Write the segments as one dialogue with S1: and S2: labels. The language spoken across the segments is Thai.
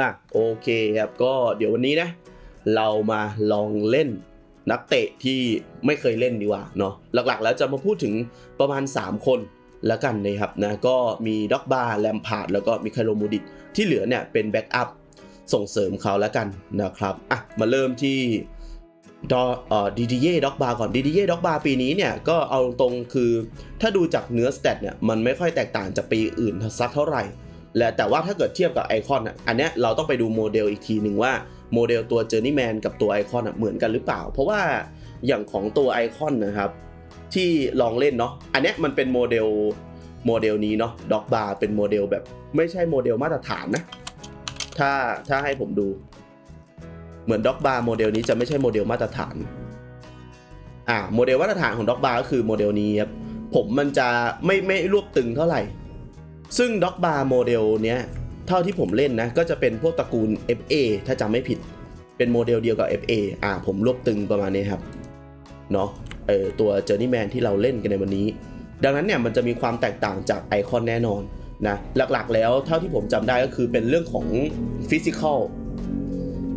S1: อะโอเคครับก็เดี๋ยววันนี้นะ เรามาลองเล่นนักเตะที่ไม่เคยเล่นดีกว่าเนาะหลักๆ แล้วจะมาพูดถึงประมาณ 3 คนแล้วกันนะครับนะก็มีด็อกบาแลมพาร์ดแล้วก็มิคาโลมูดิตที่เหลือเนี่ยเป็นแบ็กอัพส่งเสริมเขาแล้วกันนะครับอะมาเริ่มที่ดอเอ่อดีดีเย่ด็อกบาก่อนดีดีเย่ด็อกบาปีนี้เนี่ยก็เอาตรงๆคือถ้าดูจากเนื้อสเตตเนี่ยมันไม่ค่อยแตกต่างจากปีอื่นสักเท่าไหร่ และแต่ว่าถ้าเกิดเทียบกับไอคอนอะอันเนี้ยเราต้องไปดูโมเดลอีกทีหนึ่งว่าโมเดลตัว Journeyman กับตัวไอคอนเหมือนกันหรือเปล่า เพราะว่าอย่างของตัวไอคอนนะครับที่ลองเล่นเนาะอันเนี้ยมันเป็นโมเดลโมเดลนี้เนาะด็อกบาร์เป็นโมเดลแบบไม่ใช่โมเดลมาตรฐานนะถ้าถ้าให้ผมดู เหมือนด็อกบาร์โมเดลนี้จะไม่ใช่โมเดลมาตรฐานอ่าโมเดลมาตรฐานของด็อกบาร์ก็คือโมเดลนี้ครับผมมันจะไม่ไม่รวบตึงเท่าไหร่ ซึ่งด็อกบาร์โมเดลเนี้ยเท่าที่ผมเล่นนะ ก็จะเป็นพวกตระกูล FA ถ้าจำไม่ผิด เป็นโมเดลเดียวกับ FA อ่าผมรวบตึงประมาณนี้ครับ เนาะเออตัว Journeyman ที่เราเล่นกันในวันนี้ ดังนั้นเนี่ยมันจะมีความแตกต่างจากไอคอนแน่นอนนะหลักๆแล้วเท่าที่ผมจำได้ก็คือเป็นเรื่องของฟิสิกอล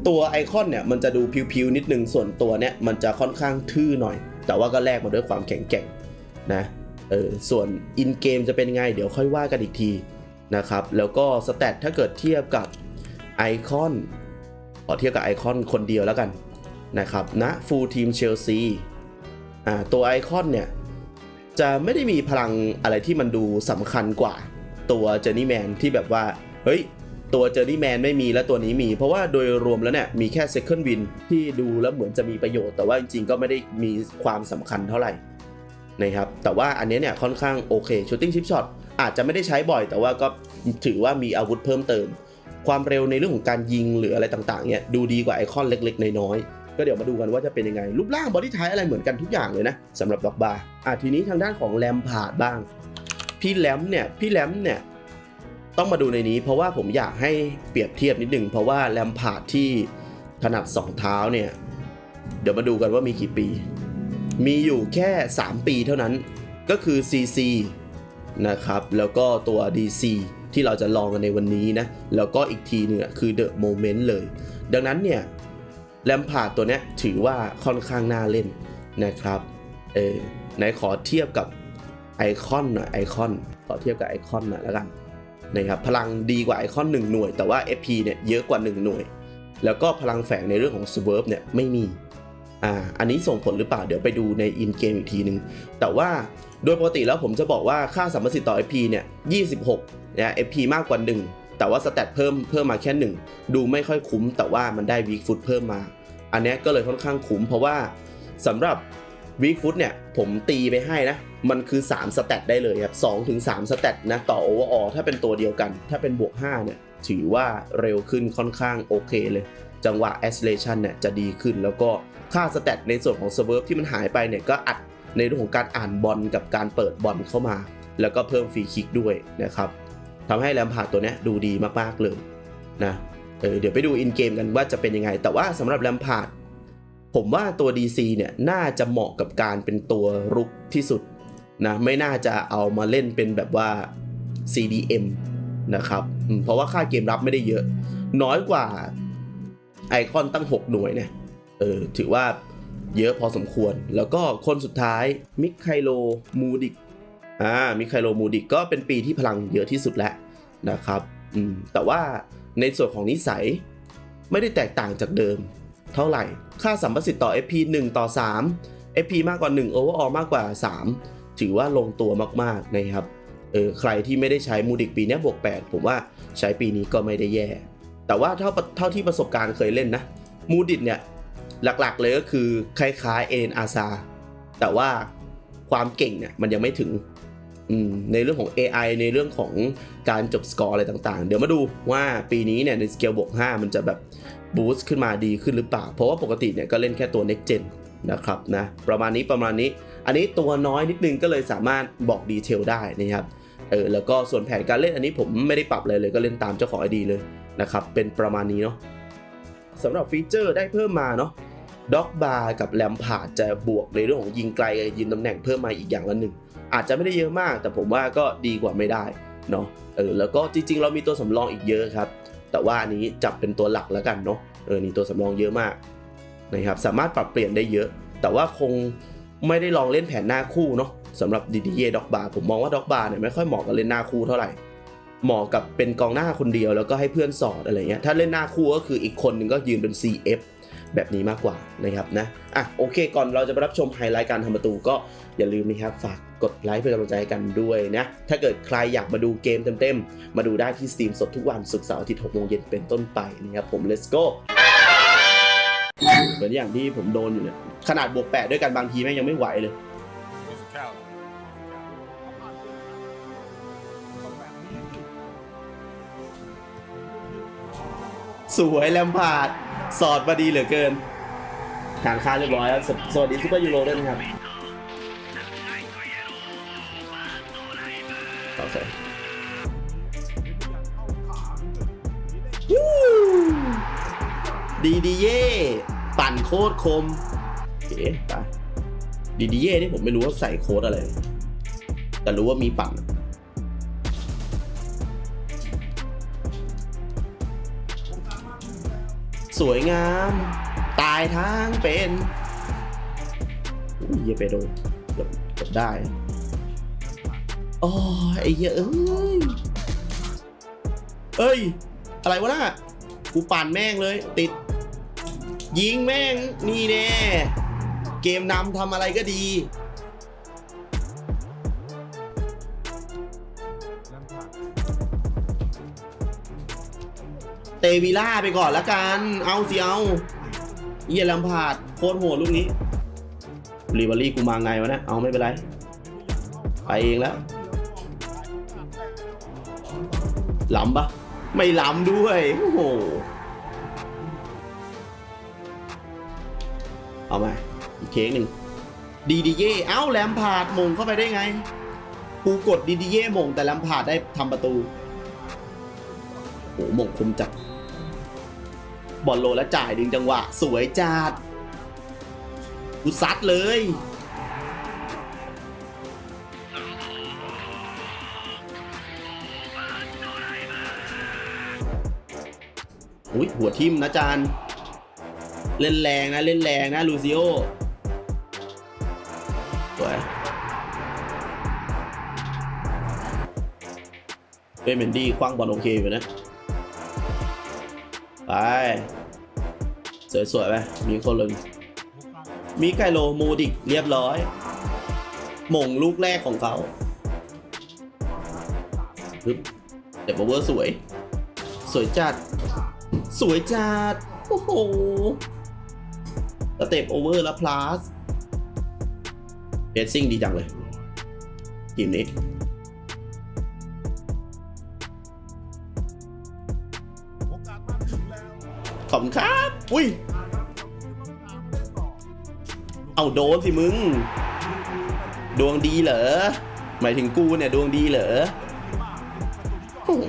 S1: ตัวไอคอนเนี่ยมันจะดูพิวๆนิดนึงส่วนตัวเนี่ยมันจะค่อนข้างทื่อหน่อย แต่ว่าก็แลกมาด้วยความแข็งแกร่งนะ เออส่วนอินเกมจะเป็นไงเดี๋ยวค่อยว่ากันอีกทีนะครับ แล้วก็สแตทถ้าเกิดเทียบกับไอคอนขอเทียบกับไอคอนคนเดียวแล้วกันนะครับณฟูลทีมเชลซีอ่าตัวไอคอนเนี่ย จะไม่ได้มีพลังอะไรที่มันดูสำคัญกว่าตัวเจอร์นี่แมนที่แบบว่า เฮ้ย ตัวเจอร์นี่แมนไม่มีแล้วตัวนี้มี เพราะว่าโดยรวมแล้วเนี่ย มีแค่ Second Win ที่ดูแล้วเหมือนจะมีประโยชน์แต่ว่าจริงๆก็ไม่ได้มีความสำคัญเท่าไหร่ นะครับแต่ว่าอันนี้เนี่ยค่อนข้างโอเค Shooting Chip Shot อาจจะไม่ได้ใช้บ่อย แต่ว่าก็ถือว่ามีอาวุธเพิ่มเติม ความเร็วในเรื่องของการยิงหรืออะไรต่างๆเนี่ยดูดีกว่าไอคอนเล็กๆ น้อยๆ ก็เดี๋ยวมาดูกันว่าจะเป็นยังไง รูปร่างบอดี้ไทอะไรเหมือนกันทุกอย่างเลยนะสำหรับด็อกบาร์อะทีนี้ทางด้านของแลมพาดบ้าง พี่แลมเนี่ยพี่แลมเนี่ยต้องมาดูในนี้เพราะว่าผมอยากให้เปรียบเทียบนิดหนึ่งเพราะว่าแลมพาดที่ถนัดสองเท้าเนี่ยเดี๋ยวมาดูกันว่ามีกี่ปี มีอยู่แค่ 3 ปีเท่านั้นก็คือ CC นะครับแล้วก็ตัว DC ที่เราจะลองกันในวันนี้นะ แล้วก็อีกทีหนึงคือ The Moment เลย ดังนั้นเนี่ยแลมพาดตัวเนี้ยถือว่าค่อนข้างน่าเล่นนะครับเออไหนขอเทียบกับไอคอนหน่อยไอคอนขอเทียบกับไอคอนหน่อยแล้วกันนะครับพลังดีกว่าไอคอน1หน่วย แต่ว่า FP เนี่ยเยอะกว่า 1 หน่วย แล้วก็พลังแฝงในเรื่องของ Swerve เนี่ยไม่มี อ่าอันนี้ส่งผลหรือเปล่าเดี๋ยวไปดูในอินเกมอีกทีนึง แต่ว่าโดยปกติแล้วผมจะบอกว่าค่าสัมประสิทธิ์ต่อ FP เนี่ย 26นะ FP มากกว่า 1 แต่ว่าสแตทเพิ่มเพิ่มมาแค่ 1 ดูไม่ค่อยคุ้ม แต่ว่ามันได้วีคฟุตเพิ่มมา อันนี้ก็เลยค่อนข้างคุ้ม เพราะว่าสำหรับวีคฟุตเนี่ยผมตีไปให้นะ มันคือ 3 สแตทได้เลยครับ2ถึง3สแตทนะต่อโอเวอร์ออถ้าเป็นตัวเดียวกัน ถ้าเป็นบวก 5 เนี่ยถือว่าเร็วขึ้นค่อนข้างโอเคเลย จังหวะ acceleration เนี่ยจะดีขึ้นแล้วก็ ค่าสแตทในส่วนของ swerve ที่มันหายไปเนี่ยก็อัดในเรื่องของการอ่านบอลกับการเปิดบอลเข้ามา แล้วก็เพิ่มฟรีคิกด้วยนะครับทำให้แลมพาดตัวนี้ดูดีมากๆเลยนะเออเดี๋ยวไปดูอินเกมกันว่าจะเป็นยังไง แต่ว่าสำหรับแลมพาดผมว่าตัว DC เนี่ยน่าจะเหมาะกับการเป็นตัวรุกที่สุดนะไม่น่าจะเอามาเล่นเป็นแบบว่า CDM นะครับเพราะว่าค่าเกมรับไม่ได้เยอะ น้อยกว่าไอคอนตั้ง 6 หน่วยเนี่ย เออถือว่าเยอะพอสมควร แล้วก็คนสุดท้ายมิคไคโลมูดิกอ่ามิคไคโลมูดิกก็เป็นปีที่พลังเยอะที่สุดแล้วนะครับอืมแต่ว่าในส่วนของนิสัยไม่ได้แตกต่างจากเดิม เท่าไหร่ ค่าสัมประสิทธิ์ต่อ FP 1 ต่อ 3 FP มากกว่า 1 Overall มากกว่า 3 ถือว่าลงตัวมากๆนะครับเออใครที่ไม่ได้ใช้มูดิกปีเนี้ยบวก 8 ผมว่าใช้ปีนี้ก็ไม่ได้แย่ แต่ว่าเท่าเท่าที่ประสบการณ์เคยเล่นนะมูดิกเนี่ย หลักๆเลยก็คือคล้ายๆเอ็นอาซาแต่ว่าความเก่งเนี่ยมันยังไม่ถึงในเรื่องของ AI ในเรื่องของการจบสกอร์อะไรต่างๆ เดี๋ยวมาดูว่าปีนี้เนี่ยในสเกลบวก 5 มันจะแบบบูสต์ขึ้นมาดีขึ้นหรือเปล่า เพราะว่าปกติเนี่ยก็เล่นแค่ตัว next gen นะครับนะประมาณนี้ประมาณนี้ อันนี้ตัวน้อยนิดนึงก็เลยสามารถบอกดีเทลได้นะครับเออแล้วก็ส่วนแผนการเล่นอันนี้ผมไม่ได้ปรับอะไรเลยก็เล่นตามเจ้าของ ID เลยนะครับเป็นประมาณนี้เนาะสำหรับฟีเจอร์ได้เพิ่มมาเนาะ ด็อกบาร์กับแลมพาร์ดจะบวกในเรื่องของยิงไกลกับยิงตำแหน่งเพิ่มมาอีกอย่างละหนึ่ง อาจจะไม่ได้เยอะมาก แต่ผมว่าก็ดีกว่าไม่ได้เนาะเออแล้วก็จริง ๆ เรามีตัวสำรองอีกเยอะครับ แต่ว่าอันนี้จับเป็นตัวหลักแล้วกันเนาะเออนี่ตัวสำรองเยอะมากนะครับสามารถปรับเปลี่ยนได้เยอะ แต่ว่าคงไม่ได้ลองเล่นแผนหน้าคู่เนาะสำหรับดีดีเยด็อกบาผมมองว่าด็อกบาเนี่ยไม่ค่อยเหมาะกับเล่นหน้าคู่เท่าไหร่เหมาะกับเป็นกองหน้าคนเดียวแล้วก็ให้เพื่อนสอดอะไรเงี้ยถ้าเล่นหน้าคู่ก็คืออีกคนนึงก็ยืนเป็น CF แบบนี้มากกว่านะครับนะอะโอเคก่อนเราจะไปรับชมไฮไลท์การทำประตูก็อย่าลืมนะครับฝากกดไลค์เพื่อกำลังใจให้กันด้วยนะถ้าเกิดใครอยากมาดูเกมเต็มๆ มาดูได้ที่สตรีมสดทุกวันศุกร์เสาร์อาทิตย์6โมงเย็นเป็นต้นไปนะครับผม let's go เหมือนอย่างที่ผมโดนอยู่เนี่ยขนาดบวกแปดด้วยกันบางทีแม่งยังไม่ไหวเลย สวยแลมพาร์ด สอดมาดีเหลือเกินการค่าเรียบร้อยแล้วสวสวัสดีซุปเปอร์ยูโรด้วยนะครับโอเควู้ดีดีเย่ปั่นโคตรคมโอเคไปดีดีเย่นี่ผมไม่รู้ว่าใส่โค้ดอะไร แต่รู้ว่ามีปั่น สวยงาม ตายทั้งเป็นอุ้ยเหี้ยไปโดนเกือบเกือบได้โอ้ยไอ้เหี้ยเอ้ยเอ้ย อะไรวะน่ะกูปั่นแม่งเลย ติด ยิงแม่ง นี่แน่ เกมนำทำอะไรก็ดี เตวิล่าไปก่อนละกัน เอาสิเอาเยี่ยลำพาดโคตรโหดลูกนี้รีบารี่กูมาไงวะเนะเอาไม่เป็นไร ไปเองแล้วล้ำปะไม่ล้ำด้วย โอ้โห เอามาอีกเค้กหนึ่งดีดีเย่เอ้าแลมพาดมงเข้าไปได้ไง กูกดดีดีเย่มงแต่แลมพาดได้ทำประตู โอ้โหมงคมจัด บอลโลแล้วจ่ายดึงจังหวะ สวยจัดกูซัดเลย อุ้ยหัวทิมนะจานเล่นแรงนะ เล่นแรงนะ ลูซิโอสวยเป็นเมนดี้คว้างบอลโอเคอยู่นะ ไปสวยๆไปมีคนเลยมีไกโลโมดิกเรียบร้อยหม่งลูกแรกของเขาปึ๊บเด็บโอเวอร์สวย สวยจัด สวยจัด โอ้โหสเต็ปโอเวอร์แล้วพลาสเพสซิ่งดีจังเลยทีมนี้ อบคุณครับ อุ้ย เอาโดนสิมึง ดวงดีเหรอ หมายถึงกูเนี่ย ดวงดีเหรอโอ้โห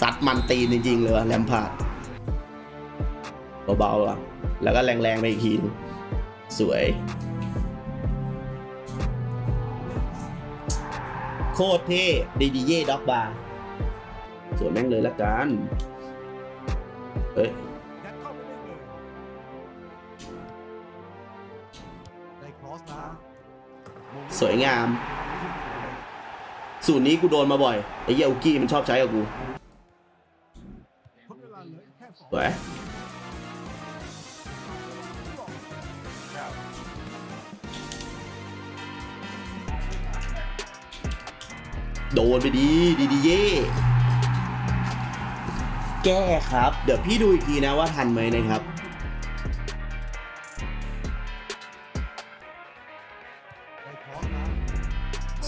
S1: ซัดมันตีนจริงๆเลยวะแลมพาร์ดเบาๆอะ แล้วก็แรงๆไปอีกที สวย โคตรเท่ดีดีเย่ด็อกบาร์สวยแม่งเลยละกันเฮ้ย
S2: ส
S1: วยงาม สูตรนี้กูโดนมาบ่อย ไอ้เหี้ยอุกี้มันชอบใช้กับกูสวยโดนไปดีดีดีเย่แก้ครับ เดี๋ยวพี่ดูอีกทีนะว่าทันไหมนะครับ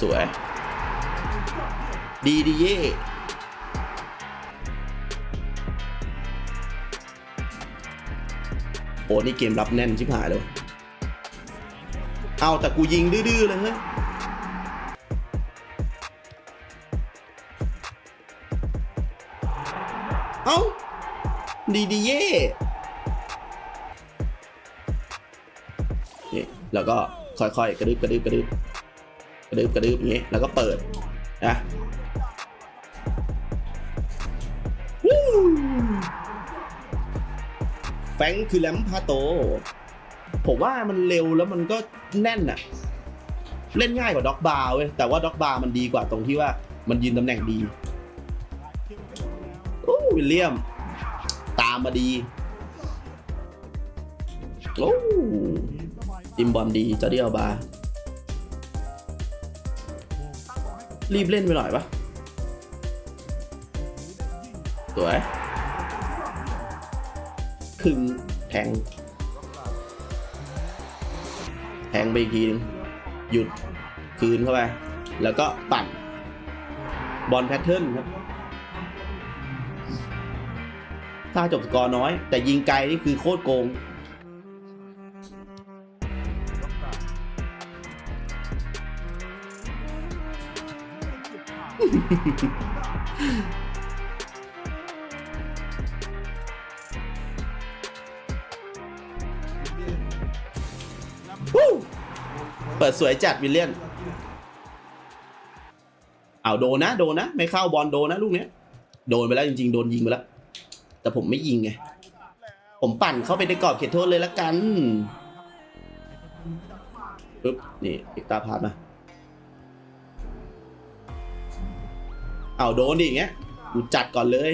S2: ส
S1: วย ดีดีเย่โอ้นี่เกมรับแน่นชิบหายเลยเอาแต่กูยิงดื้อๆเลยเฮ้ยเอ้า ดีดีเย่นี่แล้วก็ค่อยๆ กระดึบกระดึบกระดึบ กระดึบกระดึบอย่างงี้ แล้วก็เปิดนะแฟงค์คือแลมพาโต ผมว่ามันเร็วแล้วมันก็แน่นอะเล่นง่ายกว่าด็อกบาร์เว้ยแต่ว่าด็อกบาร์มันดีกว่าตรงที่ว่ามันยืนตำแหน่งดีโอ้วิลเลียม ตามมาดีโอ้อิมบอลดีจอร์ดี้อัลบา รีบเล่นไปหน่อยปะสวยคึงแทง แทงไปอีกทีนึงหยุดคืนเข้าไป แล้วก็ปั่น บอลแพทเทิร์นครับถ้าจบสกอร์น้อย แต่ยิงไกลนี่คือโคตรโกง วู้เปิดสวยจัดวิลเลียนเอาโดนนะ โดนนะ ไม่เข้าบอลโดนนะลูกเนี้ย โดนไปแล้วจริงๆ โดนยิงไปแล้ว แต่ผมไม่ยิงไง ผมปั่นเข้าไปในกรอบเขตโทษเลยละกันปึ๊บนี่อีกตาพาดมา เอาโดนดิอย่างเงี้ยกูจัดก่อนเลย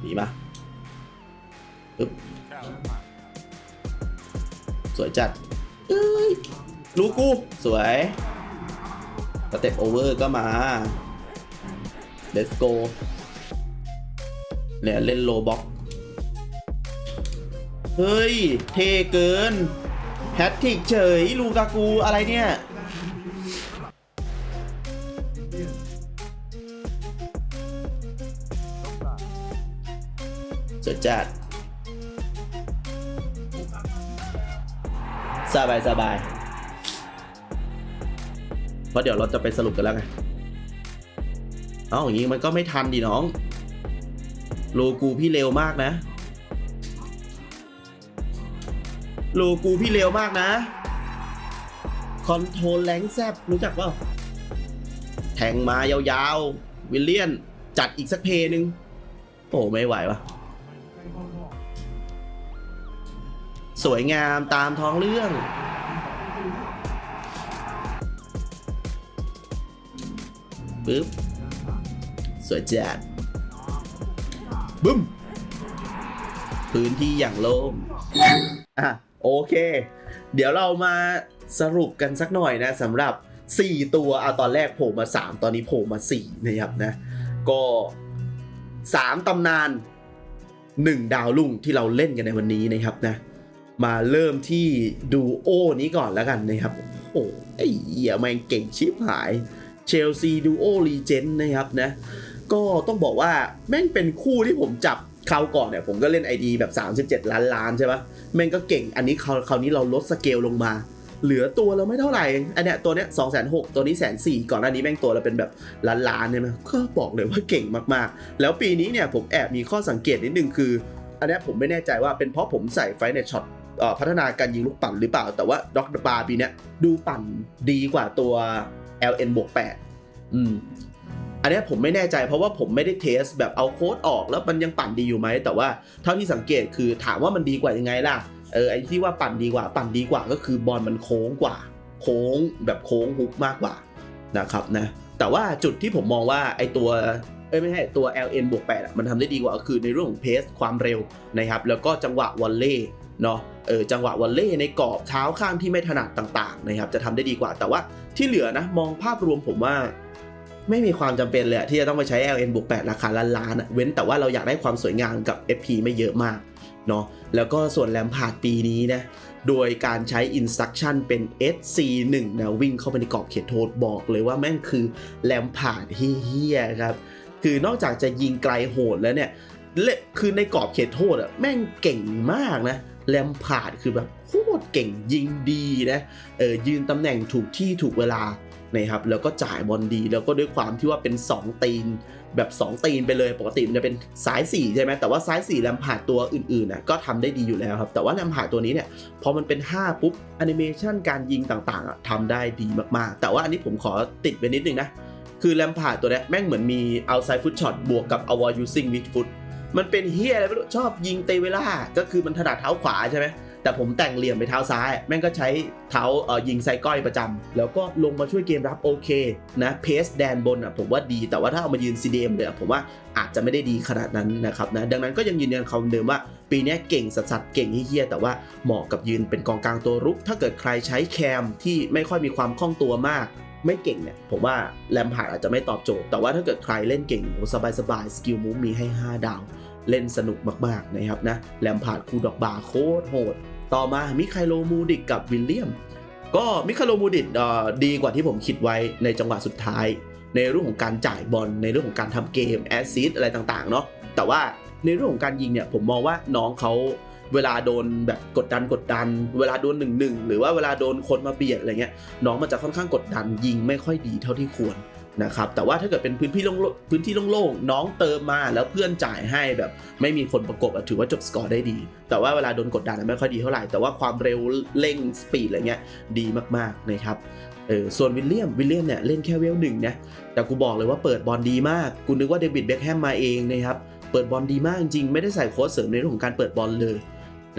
S1: หนีมาปึ๊บสวยจัดเอ้ยลูกู สวยสเต็ปโอเวอร์ก็มา let's go เนี่ยเล่นโลบ็อกเฮ้ย เทเกิน แฮตทริกเฉย ลูกากูอะไรเนี่ย สวยจัดสบายสบายเพราะเดี๋ยวเราจะไปสรุปกันแล้วไง เอาอย่างนี้มันก็ไม่ทันดิน้อง โลกูพี่เร็วมากนะ โลกูพี่เร็วมากนะ คอนโทรลแรงแซบรู้จักเปล่าแทงมายาวๆ วิลเลียน จัดอีกสักเพลงหนึ่งโอ้ไม่ไหววะ สวยงามตามท้องเรื่อง ปึ๊บ สวยจัดบึ้ม พื้นที่อย่างโล่งอะ โอเค เดี๋ยวเรามาสรุปกันสักหน่อยนะสำหรับ 4 ตัวเอาตอนแรกโผล่มา 3 ตอนนี้โผล่มา 4 นะครับนะ ก็ 3ตำนาน 1 ดาวลุ่งที่เราเล่นกันในวันนี้นะครับนะ มาเริ่มที่ดูโอนี้ก่อนแล้วกันนะครับ โอ้ไอ้เหี้ยแม่งเก่งชิบหาย เชลซีดูโอรีเจนนะครับนะ ก็ต้องบอกว่าแม่งเป็นคู่ที่ผมจับคราวก่อนเนี่ยผมก็เล่น ID แบบ 37 ล้านล้านใช่ปะแม่งก็เก่งอันนี้คราวคราวนี้เราลดสเกลลงมา เหลือตัวเราไม่เท่าไหร่ อันเนี้ยตัวเนี้ยสองแสนหกตัวนี้แสนสี่ก่อนหน้านี้แม่งตัวเราเป็นแบบล้านล้านใช่ไหมก็บอกเลยว่าเก่งมากๆ แล้วปีนี้เนี่ยผมแอบมีข้อสังเกตนิดนึงคือ อันเนี้ยผมไม่แน่ใจว่าเป็นเพราะผมใส่ไฟในช็อต พัฒนาการยิงลูกปั่นหรือเปล่า แต่ว่าด็อกบาร์ปีเนี้ยดูปั่นดีกว่าตัว LN บวก8อืมอันนี้ผมไม่แน่ใจเพราะว่าผมไม่ได้เทสแบบเอาโค้ดออกแล้วมันยังปั่นดีอยู่ไหม แต่ว่าเท่าที่สังเกตคือถามว่ามันดีกว่ายังไงล่ะเออไอที่ว่าปั่นดีกว่าปั่นดีกว่าก็คือบอลมันโค้งกว่า โค้งแบบโค้งฮุกมากกว่านะครับนะแต่ว่าจุดที่ผมมองว่าไอตัวเอ้ยไม่ใช่ตัว LN บวก8มันทำได้ดีกว่าก็คือในเรื่องของเพสความเร็วนะครับแล้วก็จังหวะวอลเล่ เนาะเออจังหวะวอลเล่ในกรอบเท้าข้างที่ไม่ถนัดต่างๆนะครับจะทำได้ดีกว่าแต่ว่าที่เหลือนะมองภาพรวมผมว่าไม่มีความจำเป็นเลยที่จะต้องไปใช้ LN บวก8ราคาล้านล้านๆอะเว้นแต่ว่าเราอยากได้ความสวยงามกับ FP ไม่เยอะมากเนาะแล้วก็ส่วนแลมพาดปีนี้นะโดยการใช้ instruction เป็น SC1 นะวิ่งเข้าไปในกรอบเขตโทษบอกเลยว่าแม่งคือแลมพาดเฮี้ยครับ คือนอกจากจะยิงไกลโหดแล้วเนี่ยเลคือในกรอบเขตโทษอะแม่งเก่งมากนะ แลมพาดคือแบบโคตรเก่งยิงดีนะเออยืนตำแหน่งถูกที่ถูกเวลานะครับแล้วก็จ่ายบอลดีแล้วก็ด้วยความที่ว่าเป็น 2 ตีน แบบ 2 ตีนไปเลยปกติมันจะเป็นซ้าย 4 ใช่ไหมแต่ว่าซ้าย4แลมพาดตัวอื่นๆน่ะก็ทำได้ดีอยู่แล้วครับ แต่ว่าแลมพาดตัวนี้เนี่ยพอมันเป็น 5 ปุ๊บแอนิเมชันการยิงต่างๆอะทำได้ดีมากๆ แต่ว่าอันนี้ผมขอติดไปนิดนึงนะ คือแลมพาดตัวนี้แม่งเหมือนมี outside foot shot บวกกับ avoid using with foot มันเป็นเฮียอะไรไม่รู้ชอบยิงเตเวล่าก็คือมันถนัดเท้าขวาใช่ไหมแต่ผมแต่งเหลี่ยมไปเท้าซ้าย แม่งก็ใช้เท้าเอ่อยิงไซก้อยประจำแล้วก็ลงมาช่วยเกมรับโอเคนะเพสแดนบนอะผมว่าดีแต่ว่าถ้าเอามายืน CDM เลยผมว่าอาจจะไม่ได้ดีขนาดนั้นนะครับนะดังนั้นก็ยังยืนยันคำเดิมว่า ปีนี้เก่งสัสๆเก่งเฮี้ยแต่ว่าเหมาะกับยืนเป็นกองกลางตัวรุก ถ้าเกิดใครใช้แคมที่ไม่ค่อยมีความคล่องตัวมากไม่เก่งเนี่ยผมว่าแลมพาร์ดอาจจะไม่ตอบโจทย์ แต่ว่าถ้าเกิดใครเล่นเก่งโอ้สบายสกิลมูฟมีให้ 5 ดาว เล่นสนุกมากๆนะครับนะแลมพาร์ดคูดอกบาโคตรโหด ต่อมามิคาโลมูดิกกับวิลเลียม ก็มิคาโลมูดิกเออดีกว่าที่ผมคิดไว้ในจังหวะสุดท้าย ในเรื่องของการจ่ายบอลในเรื่องของการทำเกมแอซซิสอะไรต่างๆเนาะแต่ว่าในเรื่องของการยิงเนี่ยผมมองว่าน้องเขาเวลาโดนแบบกดดันกดดัน เวลาโดนหนึ่งหนึ่งหรือว่าเวลาโดนคนมาเบียดอะไรเงี้ยน้องมันจะค่อนข้างกดดันยิงไม่ค่อยดีเท่าที่ควร นะครับแต่ว่าถ้าเกิดเป็นพื้นที่โล่งพื้นที่โล่งๆน้องเติมมาแล้วเพื่อนจ่ายให้แบบ ไม่มีคนประกบถือว่าจบสกอร์ได้ดี แต่ว่าเวลาโดนกดดันอะไม่ค่อยดีเท่าไหร่แต่ว่าความเร็วเร่งสปีดอะไรเงี้ยดีมากๆนะครับเออส่วนวิลเลียมวิลเลียมเนี่ยเล่นแค่เวลหนึ่งนะแต่กูบอกเลยว่าเปิดบอลดีมากกูนึกว่าเดวิดเบคแฮมมาเองนะครับเปิดบอลดีมากจริงๆไม่ได้ใส่โค้ดเสริมในเรื่องของการเปิดบอลเลย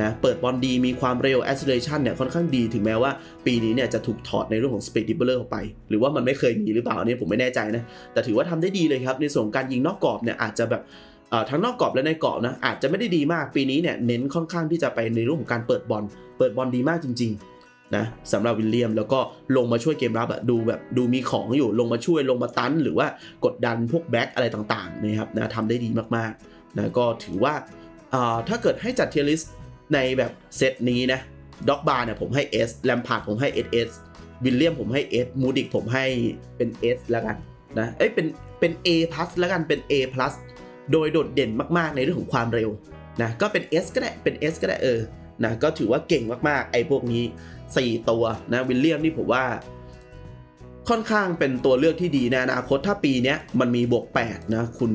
S1: นะเปิดบอลดีมีความเร็ว acceleration เนี่ยค่อนข้างดีถึงแม้ว่าปีนี้เนี่ยจะถูกถอดในเรื่องของ speed dribbler ออกไป หรือว่ามันไม่เคยมีหรือเปล่าอันนี้ผมไม่แน่ใจนะ แต่ถือว่าทำได้ดีเลยครับ ในส่วนการยิงนอกกรอบเนี่ยอาจจะแบบทั้งนอกกรอบและในกรอบนะอาจจะไม่ได้ดีมากปีนี้เนี่ยเน้นค่อนข้างที่จะไปในเรื่องของการเปิดบอลเปิดบอลดีมากจริงๆนะสำหรับวิลเลียมแล้วก็ลงมาช่วยเกมรับอะดูแบบดูมีของอยู่ลงมาช่วยลงมาตัน หรือว่ากดดันพวกแบ็คอะไรต่างๆนะครับนะทำได้ดีมากๆนะก็ถือว่าถ้าเกิดให้จัดเทียริส ในแบบเซตนี้นะด็อกบาร์เนี่ยผมให้ S แลมพาร์ดผมให้ SS วิลเลียมผมให้ S มูดิกผมให้เป็น S แล้วกันนะเอ้ยเป็นเป็น A แล้วกันเป็น A โดยโดดเด่นมากๆในเรื่องของความเร็วนะก็เป็น S ก็ได้เป็น S ก็ได้เออนะก็ถือว่าเก่งมากๆ ไอ้พวกนี้ 4 ตัวนะวิลเลียมนี่ผมว่า ค่อนข้างเป็นตัวเลือกที่ดีในอนาคตถ้าปีนี้มันมีบวก8นะคุณ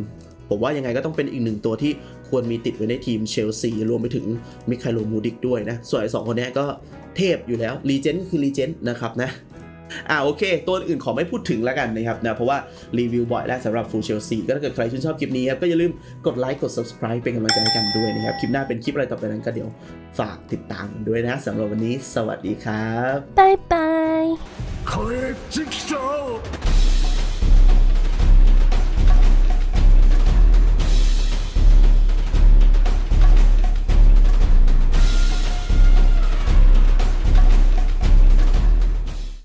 S1: ผมว่ายังไงก็ต้องเป็นอีกหนึ่งตัวที่ ควรมีติดไว้ในทีมเชลซีรวมไปถึงมิคาโลมูดิกด้วยนะ ส่วนไอ้สองคนนี้ก็เทพอยู่แล้วรีเจนคือรีเจนนะครับนะอ่าโอเค ตัวอื่นขอไม่พูดถึงแล้วกันนะครับนะเพราะว่ารีวิวบ่อยแล้วสำหรับฟูเชลซีก็ถ้าเกิดใครชื่นชอบคลิปนี้ครับก็อย่าลืมกดไลค์กด subscribe เป็นกำลังใจให้กันด้วยนะครับ คลิปหน้าเป็นคลิปอะไรต่อไปนั้นก็เดี๋ยวฝากติดตามด้วยนะสำหรับวันนี้ สวัสดีครับ
S3: 拜拜。
S2: คลิปจิ๊กโจว์